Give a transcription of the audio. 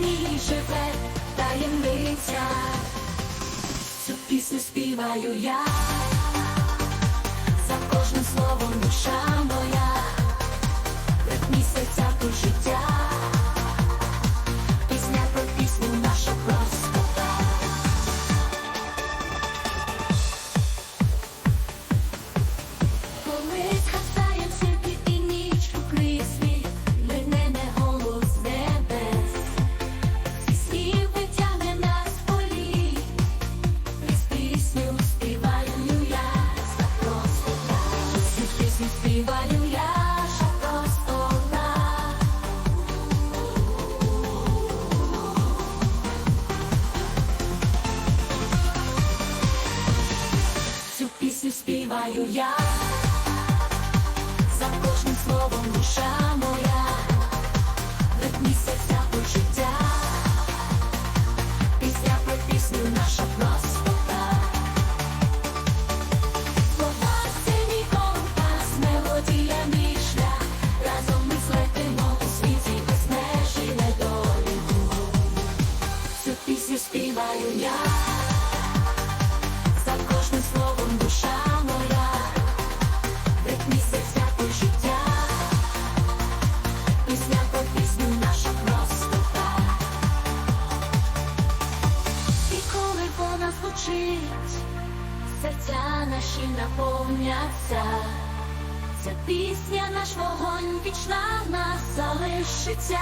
ній живе таємниця, цю пісню співаю я. Пісню співаю я, за кожним словом душа моя, ритмі серця почуття, пісня про пісню наша простота. Слова це мій компас, мелодія мій шлях, разом ми злетимо у світі без межі недоліку. Цю пісню співаю я. За кожним словом душа моя, в ритмі серця почуття, пісня про пісню наша простота. І коли вона звучить, серця наші наповняться, ця пісня наш вогонь вічна в нас залишиться.